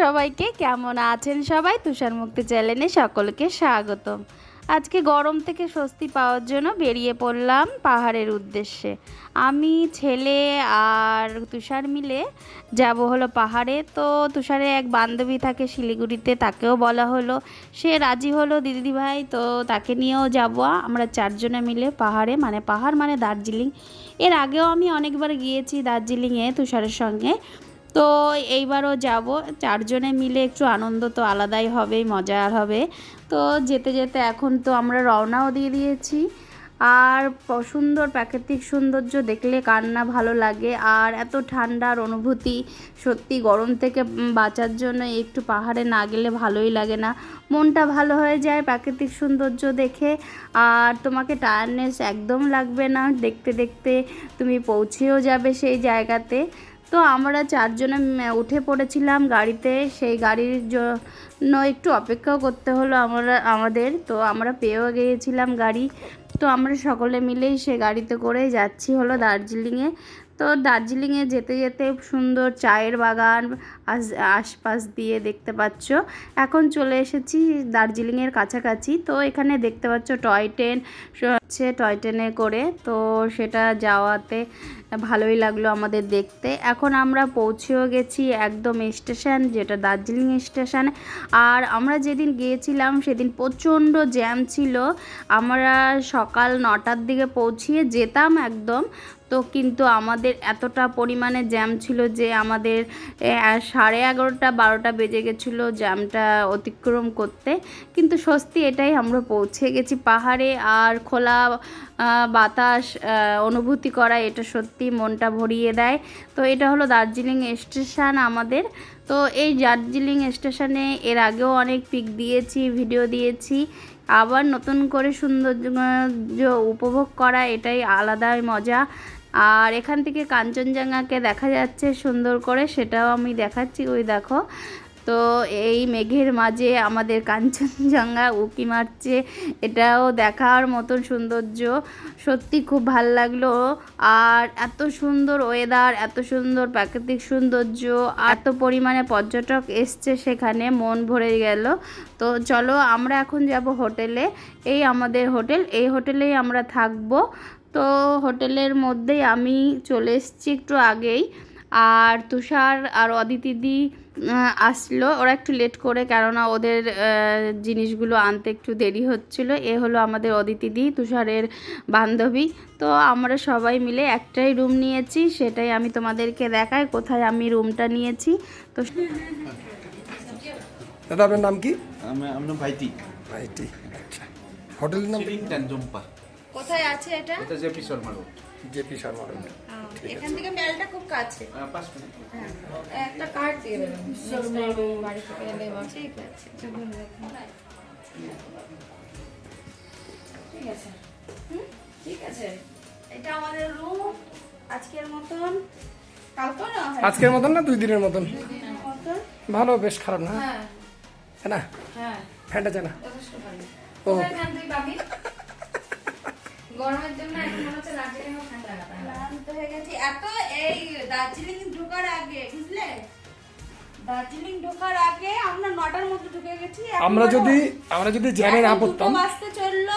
সবাইকে কেমন আছেন সবাই? তুষার মুক্তি চ্যানেলে সকলকে স্বাগতম। আজকে গরম থেকে স্বস্তি পাওয়ার জন্য বেরিয়ে পড়লাম পাহাড়ের উদ্দেশ্যে। আমি, ছেলে আর তুষার মিলে যাব হলো পাহাড়ে। তো তুষারে এক বান্ধবী থাকে শিলিগুড়িতে, তাকেও বলা হলো। সে রাজি হলো দিদি ভাই তো তাকে নিয়েও যাব। আমরা চারজনে মিলে পাহাড়ে মানে পাহাড় মানে দার্জিলিং। এর আগেও আমি অনেকবার গিয়েছি দার্জিলিংয়ে তুষারের সঙ্গে। তো এইবারও যাব। চারজনে মিলে একটু আনন্দ তো আলাদাই হবে মজার হবে। তো যেতে যেতে এখন তো আমরা রওনাও দিয়ে দিয়েছি। আর সুন্দর প্রাকৃতিক সৌন্দর্য দেখলে কার না ভালো লাগে। আর এত ঠান্ডার অনুভূতি, সত্যি গরম থেকে বাঁচার জন্য একটু পাহাড়ে না গেলে ভালোই লাগে না। মনটা ভালো হয়ে যায় প্রাকৃতিক সৌন্দর্য দেখে। আর তোমাকে টায়ার্ডনেস একদম লাগবে না। দেখতে দেখতে তুমি পৌঁছেও যাবে সেই জায়গাতে। তো আমরা চারজনে উঠে পড়েছিলাম গাড়িতে। সেই গাড়ির জন্য একটু অপেক্ষাও করতে হলো আমরা, আমাদের। তো আমরা পেয়েও গিয়েছিলাম গাড়ি। তো আমরা সকলে মিলেই সে গাড়িতে করেই যাচ্ছি হলো দার্জিলিংয়ে। তো দার্জিলিংয়ে যেতে যেতে সুন্দর চায়ের বাগান আশপাশ দিয়ে দেখতে পাচ্ছ। এখন চলে এসেছি দার্জিলিংয়ের কাছাকাছি। তো এখানে দেখতে পাচ্ছ টয় ট্রেন হচ্ছে টয় ট্রেনে করে। তো সেটা যাওয়াতে ভালোই লাগল আমাদের দেখতে। এখন আমরা পৌঁছেও গেছি একদম স্টেশন, যেটা দার্জিলিং স্টেশন। আর আমরা যেদিন গিয়েছিলাম সেদিন প্রচণ্ড জ্যাম ছিল। আমরা সকাল নটার দিকে পৌঁছিয়ে যেতাম একদম তো কিন্তু আমাদের এতটা পরিমাণে জ্যাম ছিল যে আমাদের সাড়ে এগারোটা বারোটা বেজে গেছিল জ্যামটা অতিক্রম করতে। কিন্তু স্বস্তি এটাই, আমরা পৌঁছে গেছি পাহাড়ে আর খোলা বাতাস অনুভূতি করা এটা সত্যি মনটা ভরিয়ে দেয়। তো এটা হলো দার্জিলিং স্টেশন আমাদের। তো এই দার্জিলিং স্টেশনে এর আগেও অনেক পিক দিয়েছি ভিডিও দিয়েছি। আবার নতুন করে সৌন্দর্য, উপভোগ করা এটাই আলাদাই মজা। আর এখান থেকে কাঞ্চনজঙ্ঘাকে দেখা যাচ্ছে সুন্দর করে, সেটাও আমি দেখাচ্ছি। ওই দেখো, তো এই মেঘের মাঝে আমাদের কাঞ্চনজঙ্ঘা উকি মারছে। এটাও দেখার মতন সৌন্দর্য। সত্যি খুব ভালো লাগল। আর এত সুন্দর ওয়েদার এত সুন্দর প্রাকৃতিক সৌন্দর্য, এত পরিমাণে পর্যটক এসছে সেখানে, মন ভরে গেল। তো চলো, আমরা এখন যাব হোটেলে। এই আমাদের হোটেল, এই হোটেলেই আমরা থাকব। তো হোটেলের মধ্যেই আমি চলে এসেছি একটু আগেই। আর তুষার আর অদিতিদি আসলো। ওরা একটু লেট করে কেননা ওদের জিনিসগুলো আনতে একটু দেরি হচ্ছিল। এ হলো আমাদের অদিতিদি তুষারের বান্ধবী। তো আমরা সবাই মিলে একটাই রুম নিয়েছি সেটাই আমি তোমাদেরকে দেখাই কোথায় আমি রুমটা নিয়েছি। তো দাদা আপনার নাম কি? আমি আমরা ভাইটি। আইটি আচ্ছা। হোটেলের নাম জম্পা কোথায় আছে এটা? এটা JP Sharma road JP Sharma hotel এখান থেকে মেলটা খুব কাছে। পাঁচ মিনিট। একটা কার্ড দিয়ে দেবেন। বাড়ি থেকে এলে ঠিক আছে। ঠিক আছে। ঠিক আছে। এটা আমাদের রুম আজকের মতন। কালকে না আজকের মতন না দুই দিনের মতন? ভালো বেশ খারাপ না? হ্যাঁ। না? হ্যাঁ। ফ্যানটা জানা ও কোথায় ফ্যান তুই পাবি গরমের জন্য এখন মনে হচ্ছে দার্জিলিং ফ্যান ক্লান্ত হয়ে গেছি। এত এই দার্জিলিং ঢোকার আগে বুঝলে? দার্জিলিং ঢোকার আগে আমরা নটার মধ্যে ঢুকে গেছি। আমরা যদি আমরা যদি জ্যামে না পড়তাম বাজতে চলল।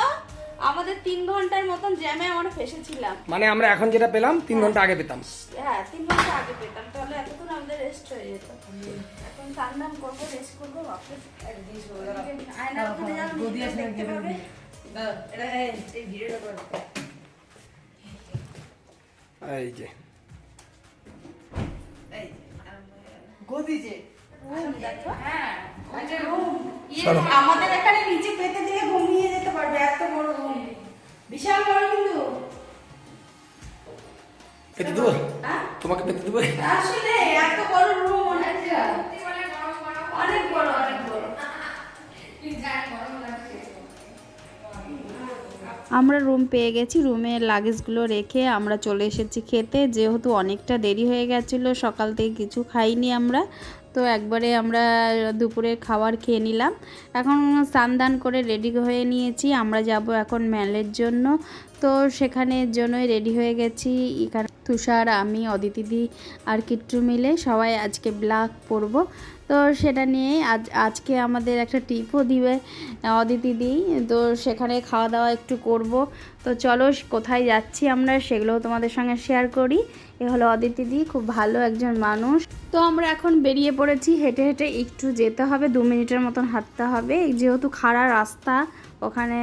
আমাদের তিন ঘণ্টার মতন জ্যামে আমরা ফেসেছিলাম। মানে আমরা এখন যেটা পেলাম তিন ঘণ্টা আগে পেতাম। হ্যাঁ তিন ঘণ্টা আগে পেতাম। তাহলে এতক্ষণ আমাদের রেস্ট হয়ে যেত। এখন করব রেস্ট করব বাপরে। আয়নার ওখানে যাব দেখতে পাবে। এই যে। আমাদের এখানে নিচে পেতে দিলে ঘুমিয়ে যেতে পারবে এত বড় রুম বিশাল বড় কিন্তু। পেতে দেবো? হ্যাঁ? তোমাকে পেতে দেবো? আসলে এত বড় রুম অনেক অনেক বড় আমরা রুম পেয়ে গেছি। রুমে লাগেজগুলো রেখে আমরা চলে এসেছি খেতে। যেহেতু অনেকটা দেরি হয়ে গেছিল, সকাল থেকে কিছু খাইনি আমরা। তো একবারে আমরা দুপুরের খাবার খেয়ে নিলাম। এখন স্নান করে রেডি হয়ে নিয়েছি, আমরা যাব এখন মেলের জন্য। তো সেখানের জন্যই রেডি হয়ে গেছি। এখানে তুষার, আমি অদিতিদি আর কিট্টু মিলে সবাই আজকে ব্লাগ পরবো তো সেটা নিয়ে আজ, আজকে আমাদের একটা টিপও দিবে অদিতিদি তো সেখানে খাওয়া দাওয়া একটু করব। তো চলো কোথায় যাচ্ছি আমরা সেগুলোও তোমাদের সঙ্গে শেয়ার করি। এ হলো অদিতিদি খুব ভালো একজন মানুষ। তো আমরা এখন বেরিয়ে পড়েছি, হেঁটে হেঁটে একটু যেতে হবে, দু মিনিটের মতন হাঁটতে হবে। যেহেতু খাড়া রাস্তা, ওখানে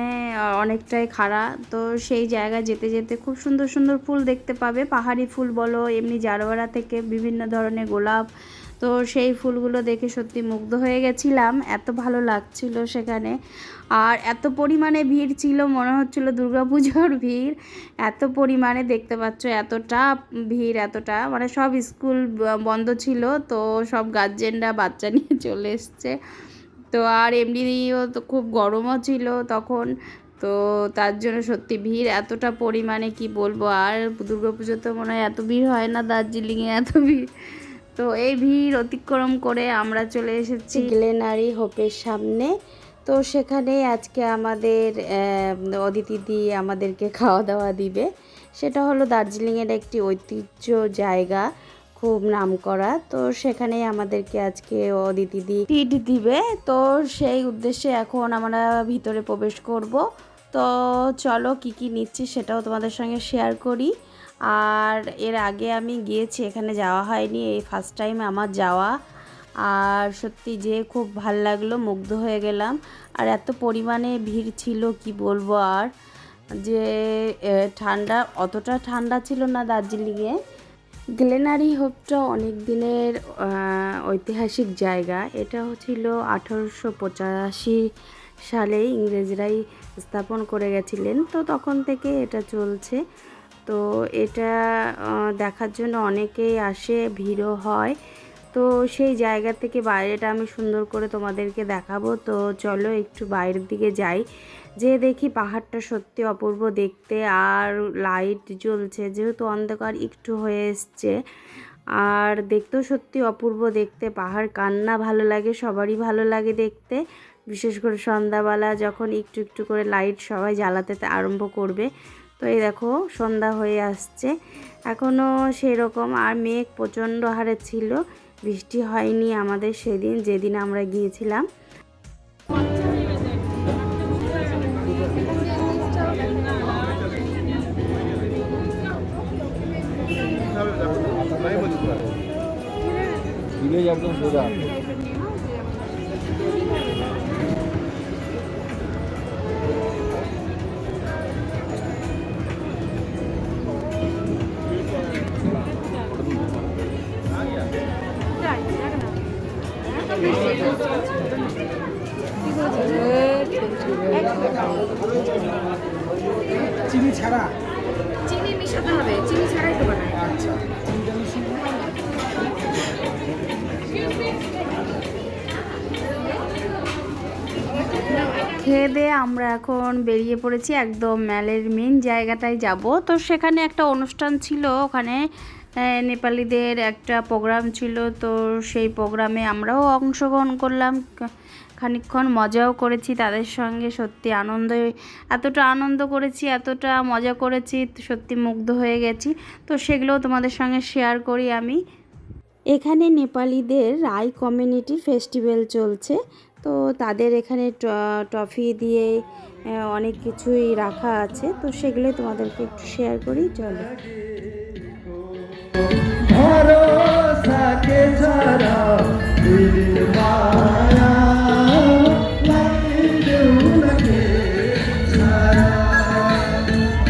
অনেকটাই খাড়া, তো সেই জায়গায় যেতে যেতে খুব সুন্দর সুন্দর ফুল দেখতে পাবে। পাহাড়ি ফুল বলো, এমনি জারোয়ারা থেকে বিভিন্ন ধরনের গোলাপ তো সেই ফুলগুলো দেখে সত্যি মুগ্ধ হয়ে গেছিলাম। এত ভালো লাগছিল সেখানে। আর এত পরিমাণে ভিড় ছিল, মনে হচ্ছিল দুর্গাপুজোর ভিড়। এত পরিমাণে দেখতে পাচ্ছ, এতটা ভিড়, এতটা মানে সব স্কুল বন্ধ ছিল, তো সব গার্জেনরা বাচ্চা নিয়ে চলে এসছে। তো আর এমনিও তো খুব গরমও ছিল তখন, তো তার জন্য সত্যি ভিড় এতটা পরিমাণে, কি বলব? আর দুর্গাপুজো তো মনে হয় এত ভিড় হয় না, দার্জিলিংয়ে এত ভিড়। তো এই ভিড় অতিক্রম করে আমরা চলে এসেছি গ্লেনারি হোপের সামনে। তো সেখানে আজকে আমাদের আহ, অদিতি দি আমাদেরকে খাওয়া দাওয়া দিবে। সেটা হলো দার্জিলিংয়ের একটি ঐতিহ্য জায়গা খুব নাম করা তো সেখানেই আমাদেরকে আজকে অদিতি দি ট্রিট দিবে। তো সেই উদ্দেশ্যে এখন আমরা ভিতরে প্রবেশ করব। তো চলো কি কি নিচ্ছি সেটাও তোমাদের সঙ্গে শেয়ার করি। আর এর আগে আমি গিয়েছি, এখানে যাওয়া হয়নি, এই ফার্স্ট টাইম আমার যাওয়া। আর সত্যি যে খুব ভালো লাগল, মুগ্ধ হয়ে গেলাম। আর এত পরিমাণে ভিড় ছিল, কি বলব আর? যে ঠান্ডা, অতটা ঠান্ডা ছিল না দার্জিলিংয়ে। গ্লেনারি হোপটা অনেক দিনের ঐতিহাসিক জায়গা। এটা ছিল আঠারোশো পঁচাশি সালে ইংরেজরাই স্থাপন করে গেছিলেন। তো তখন থেকে এটা চলছে। তো এটা দেখার জন্য অনেকেই আসে, ভিড়ও হয়। তো সেই জায়গা থেকে বাইরেটা আমি সুন্দর করে তোমাদেরকে দেখাবো। তো চলো একটু বাইরের দিকে যাই। যে দেখি পাহাড়টা সত্যি অপূর্ব দেখতে, আর লাইট জ্বলছে, যেহেতু অন্ধকার একটু হয়ে এসছে। আর দেখতেও সত্যি অপূর্ব দেখতে, পাহাড় কান্না ভালো লাগে, সবারই ভালো লাগে দেখতে। বিশেষ করে সন্ধ্যাবেলা যখন একটু একটু করে লাইট সবাই জ্বালাতে আরম্ভ করবে। তো এই দেখো, সন্ধ্যা হয়ে আসছে। এখনও সেরকম আর মেঘ প্রচণ্ড হারে ছিল। বৃষ্টি হয়নি আমাদের সেদিন, যেদিন আমরা গিয়েছিলাম। একদম সোজা। ছাড়া? চিনি মিশাতে হবে চিনি ছাড়াই তো বানায়। আচ্ছা। খেয়ে দিয়ে আমরা এখন বেরিয়ে পড়েছি একদম ম্যালের মেন জায়গাটায় যাব। তো সেখানে একটা অনুষ্ঠান ছিল ওখানে নেপালিদের একটা প্রোগ্রাম ছিল তো সেই প্রোগ্রামে আমরাও অংশগ্রহণ করলাম। খানিকক্ষণ মজাও করেছি, তাদের সঙ্গে সত্যি আনন্দ এতটা আনন্দ করেছি, এতটা মজা করেছি, সত্যি মুগ্ধ হয়ে গেছি। তো সেগুলোও তোমাদের সঙ্গে শেয়ার করি আমি। এখানে নেপালিদের রাই কমিউনিটির ফেস্টিভ্যাল চলছে। তো তাদের এখানে ট- ট্রফি দিয়ে অনেক কিছুই রাখা আছে। তো সেগুলো তোমাদেরকে একটু শেয়ার করি, চলো। ভরসা কে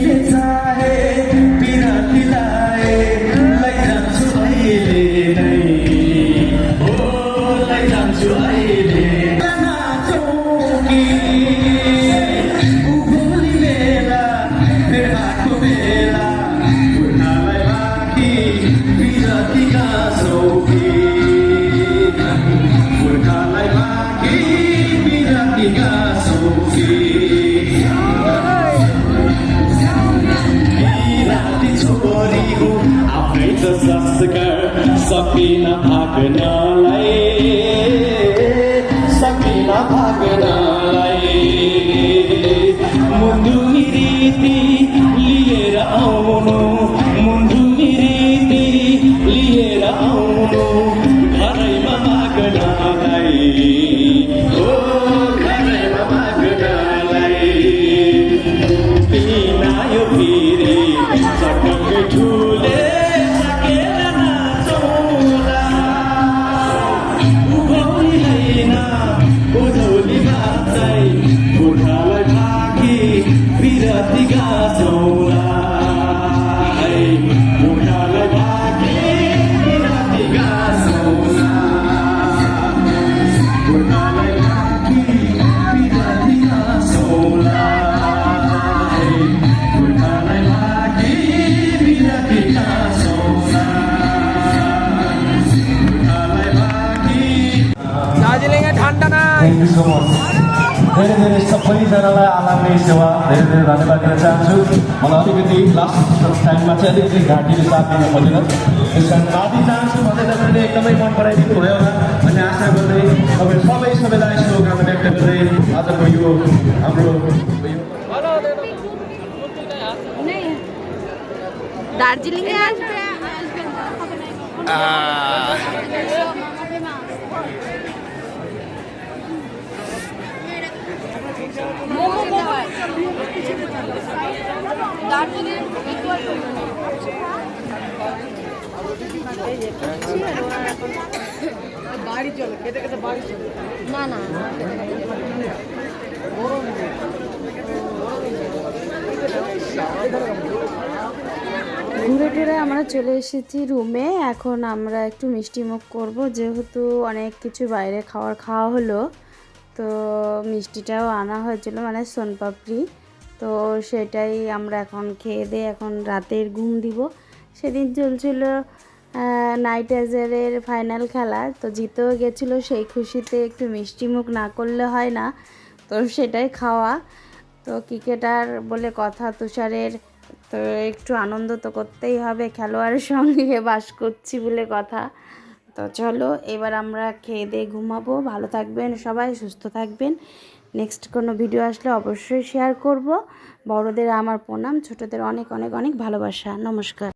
the time. कभी भागना धेरै धेरै धन्यवाद दिन चाहन्छु मलाई अलिकति लास्ट टाइममा चाहिँ अलिकति घाँटीले साथ दिन खोजेन त्यस कारण माथि चाहन्छु भन्दै तपाईँले एकदमै मन पराइदिनु भयो होला भन्ने आशा गर्दै तपाईँ सबै सबैलाई शुभकामना व्यक्त गर्दै आजको यो हाम्रो আমরা চলে এসেছি রুমে। এখন আমরা একটু মিষ্টি মুখ করব, যেহেতু অনেক কিছু বাইরে খাওয়ার খাওয়া হলো, তো মিষ্টিটাও আনা হয়েছিল মানে সোনপাপড়ি। তো সেটাই আমরা এখন খেয়ে দিয়ে এখন রাতের ঘুম দিব। সেদিন চলছিল নাইট রাইডার্সের ফাইনাল খেলা, তো জিতেও গেছিল, সেই খুশিতে একটু মিষ্টি মুখ না করলে হয় না, তো সেটাই খাওয়া। তো ক্রিকেটার বলে কথা, তুষারের তো একটু আনন্দ তো করতেই হবে, খেলোয়াড়ের সঙ্গে বাস করছি বলে কথা। তো চলো, এবার আমরা খেয়ে দিয়ে ঘুমাবো। ভালো থাকবেন সবাই, সুস্থ থাকবেন। নেক্সট কোনো ভিডিও আসলে অবশ্যই শেয়ার করব। বড়দের আমার প্রণাম, ছোটদের অনেক অনেক অনেক ভালোবাসা। নমস্কার।